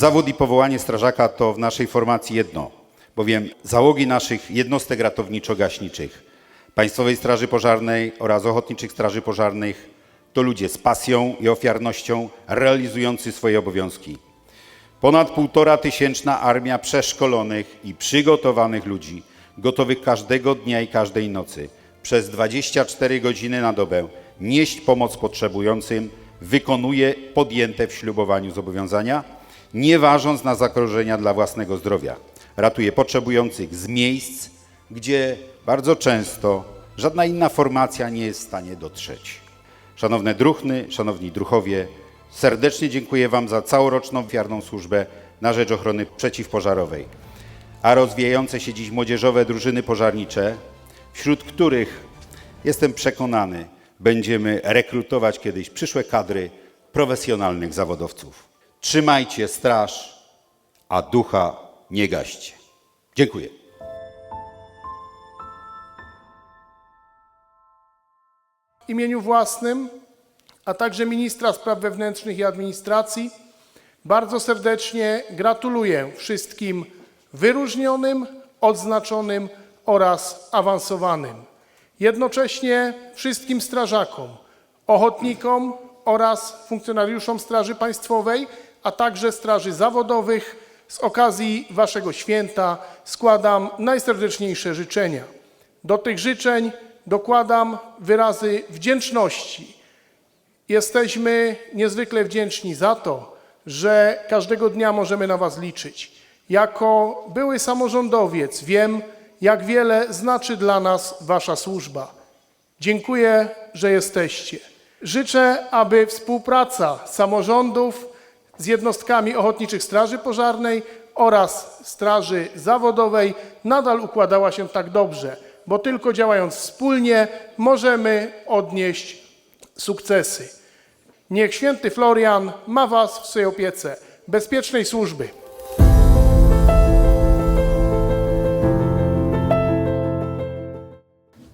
Zawód i powołanie strażaka to w naszej formacji jedno, bowiem załogi naszych jednostek ratowniczo-gaśniczych, Państwowej Straży Pożarnej oraz Ochotniczych Straży Pożarnych to ludzie z pasją i ofiarnością realizujący swoje obowiązki. Ponad półtora tysięczna armia przeszkolonych i przygotowanych ludzi, gotowych każdego dnia i każdej nocy, przez 24 godziny na dobę nieść pomoc potrzebującym, wykonuje podjęte w ślubowaniu zobowiązania, nie ważąc na zagrożenia dla własnego zdrowia. Ratuje potrzebujących z miejsc, gdzie bardzo często żadna inna formacja nie jest w stanie dotrzeć. Szanowne druhny, szanowni druchowie, serdecznie dziękuję Wam za całoroczną ofiarną służbę na rzecz ochrony przeciwpożarowej. A rozwijające się dziś młodzieżowe drużyny pożarnicze, wśród których jestem przekonany, będziemy rekrutować kiedyś przyszłe kadry profesjonalnych zawodowców. Trzymajcie straż, a ducha nie gaście. Dziękuję. w imieniu własnym, a także ministra spraw wewnętrznych i administracji bardzo serdecznie gratuluję wszystkim wyróżnionym, odznaczonym oraz awansowanym. Jednocześnie wszystkim strażakom, ochotnikom oraz funkcjonariuszom Straży Państwowej, a także Straży Zawodowych z okazji Waszego święta składam najserdeczniejsze życzenia. Do tych życzeń dokładam wyrazy wdzięczności. Jesteśmy niezwykle wdzięczni za to, że każdego dnia możemy na Was liczyć. Jako były samorządowiec wiem, jak wiele znaczy dla nas Wasza służba. Dziękuję, że jesteście. Życzę, aby współpraca samorządów z jednostkami Ochotniczych Straży Pożarnej oraz Straży Zawodowej nadal układała się tak dobrze, bo tylko działając wspólnie możemy odnieść sukcesy. Niech święty Florian ma Was w swojej opiece. Bezpiecznej służby.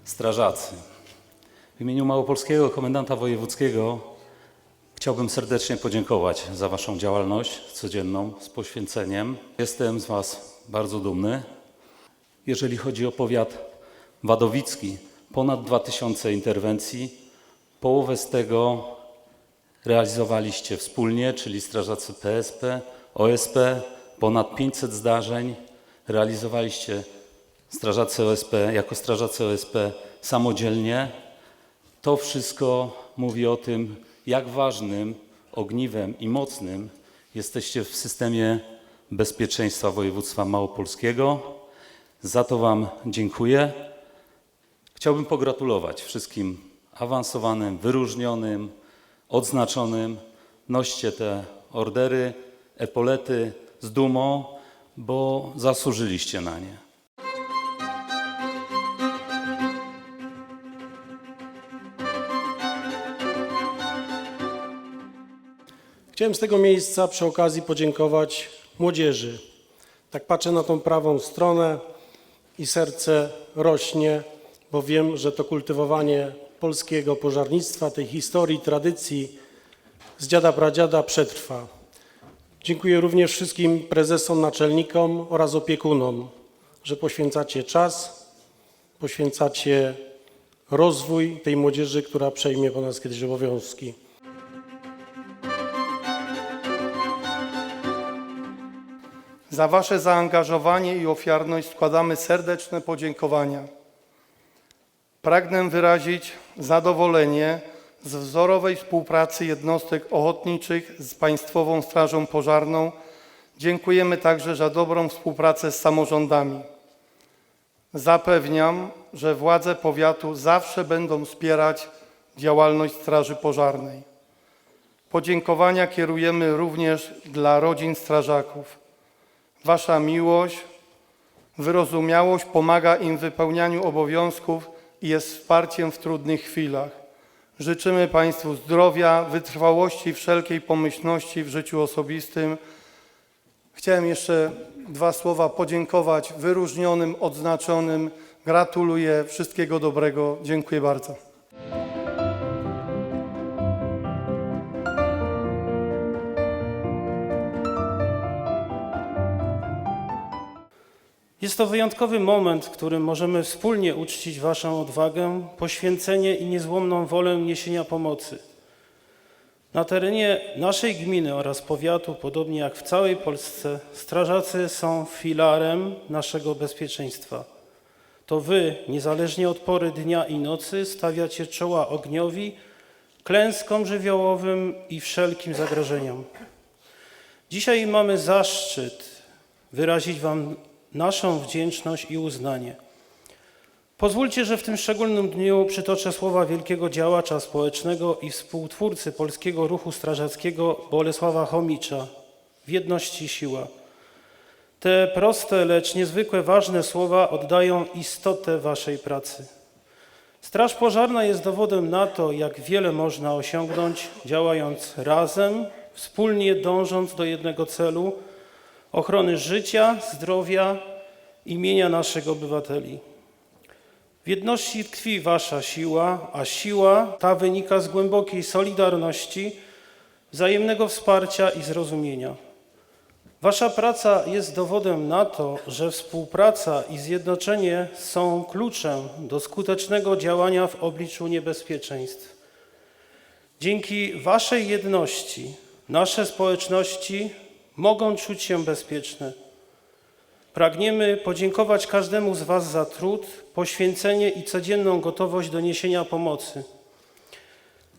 Strażacy. W imieniu Małopolskiego Komendanta Wojewódzkiego chciałbym serdecznie podziękować za Waszą działalność codzienną z poświęceniem. Jestem z Was bardzo dumny. Jeżeli chodzi o powiat wadowicki, ponad 2000 interwencji, połowę z tego realizowaliście wspólnie, czyli strażacy PSP, OSP, ponad 500 zdarzeń realizowaliście strażacy OSP, jako strażacy OSP samodzielnie. To wszystko mówi o tym, jak ważnym ogniwem i mocnym jesteście w systemie bezpieczeństwa województwa małopolskiego. Za to Wam dziękuję. Chciałbym pogratulować wszystkim awansowanym, wyróżnionym, odznaczonym. Noście te ordery, epolety z dumą, bo zasłużyliście na nie. Chciałem z tego miejsca przy okazji podziękować młodzieży. Tak patrzę na tą prawą stronę i serce rośnie, bo wiem, że to kultywowanie polskiego pożarnictwa, tej historii, tradycji z dziada pradziada przetrwa. Dziękuję również wszystkim prezesom, naczelnikom oraz opiekunom, że poświęcacie czas, poświęcacie rozwój tej młodzieży, która przejmie po nas kiedyś obowiązki. Za Wasze zaangażowanie i ofiarność składamy serdeczne podziękowania. Pragnę wyrazić zadowolenie z wzorowej współpracy jednostek ochotniczych z Państwową Strażą Pożarną. Dziękujemy także za dobrą współpracę z samorządami. Zapewniam, że władze powiatu zawsze będą wspierać działalność Straży Pożarnej. Podziękowania kierujemy również dla rodzin strażaków. Wasza miłość, wyrozumiałość pomaga im w wypełnianiu obowiązków i jest wsparciem w trudnych chwilach. Życzymy Państwu zdrowia, wytrwałości, wszelkiej pomyślności w życiu osobistym. Chciałem jeszcze dwa słowa podziękować wyróżnionym, odznaczonym. Gratuluję wszystkiego dobrego. Dziękuję bardzo. Jest to wyjątkowy moment, w którym możemy wspólnie uczcić Waszą odwagę, poświęcenie i niezłomną wolę niesienia pomocy. Na terenie naszej gminy oraz powiatu, podobnie jak w całej Polsce, strażacy są filarem naszego bezpieczeństwa. To Wy, niezależnie od pory dnia i nocy, stawiacie czoła ogniowi, klęskom żywiołowym i wszelkim zagrożeniom. Dzisiaj mamy zaszczyt wyrazić Wam naszą wdzięczność i uznanie. Pozwólcie, że w tym szczególnym dniu przytoczę słowa wielkiego działacza społecznego i współtwórcy polskiego ruchu strażackiego Bolesława Chomicza w jedności siła. Te proste, lecz niezwykle ważne słowa oddają istotę Waszej pracy. Straż pożarna jest dowodem na to, jak wiele można osiągnąć, działając razem, wspólnie dążąc do jednego celu ochrony życia, zdrowia i mienia naszych obywateli. W jedności tkwi Wasza siła, a siła ta wynika z głębokiej solidarności, wzajemnego wsparcia i zrozumienia. Wasza praca jest dowodem na to, że współpraca i zjednoczenie są kluczem do skutecznego działania w obliczu niebezpieczeństw. Dzięki Waszej jedności nasze społeczności mogą czuć się bezpieczne. Pragniemy podziękować każdemu z Was za trud, poświęcenie i codzienną gotowość do niesienia pomocy.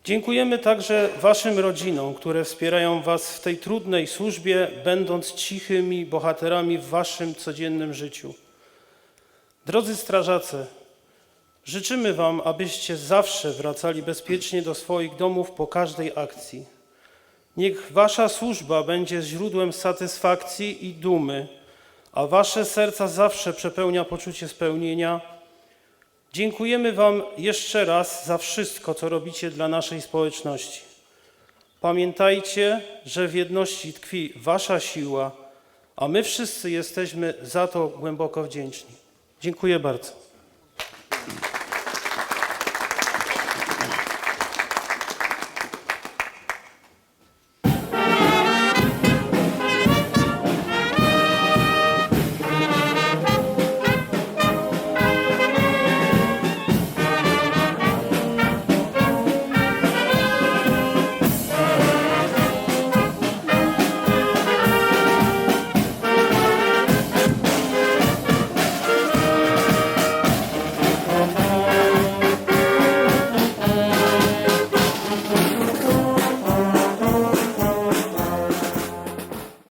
Dziękujemy także Waszym rodzinom, które wspierają Was w tej trudnej służbie, będąc cichymi bohaterami w Waszym codziennym życiu. Drodzy strażacy, życzymy Wam, abyście zawsze wracali bezpiecznie do swoich domów po każdej akcji. Niech Wasza służba będzie źródłem satysfakcji i dumy, a Wasze serca zawsze przepełnia poczucie spełnienia. Dziękujemy Wam jeszcze raz za wszystko, co robicie dla naszej społeczności. Pamiętajcie, że w jedności tkwi Wasza siła, a my wszyscy jesteśmy za to głęboko wdzięczni. Dziękuję bardzo.